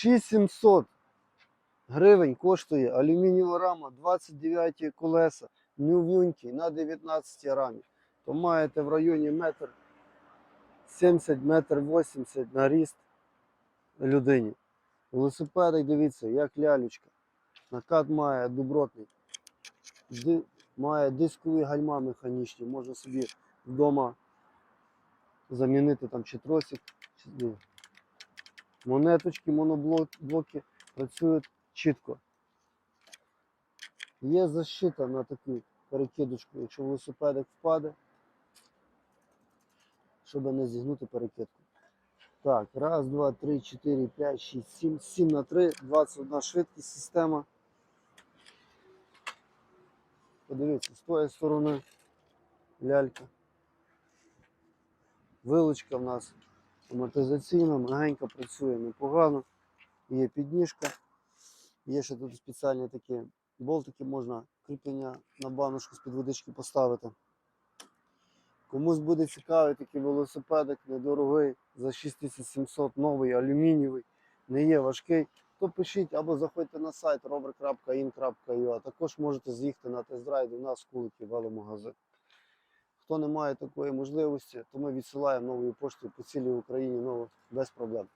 6700 гривень коштує алюмінієва рама, 29 колеса, новенький на 19 рамі. То маєте в районі метр 70, метр 80 на ріст людині. Велосипедик, дивіться, як лялючка. Накат має добротний. Ди- має дискові гальма механічні. Можна собі вдома замінити там чи тросик, чи ні. Монеточки, моноблоки працюють чітко. Є защита на таку перекидочку, якщо велосипедик впаде, щоб не зігнути перекидку. Так, раз, два, три, чотири, п'ять, шість, сім. Сім на три, 21 швидкість система. Подивіться, з тої сторони лялька. Вилочка в нас амортизаційна, мягенько працює непогано. Є підніжка. Є ще тут спеціальні такі болтики, можна кріплення на баночку з-під водички поставити. Комусь буде цікавий такий велосипедик, недорогий, за 6700 новий, алюмінієвий, не є важкий, то пишіть або заходьте на сайт rover.in.ua. Також можете з'їхати на тест-драйв до нас в Куликів веломагазин. Хто не має такої можливості, то ми відсилаємо новою поштою по цілій Україні нову без проблем.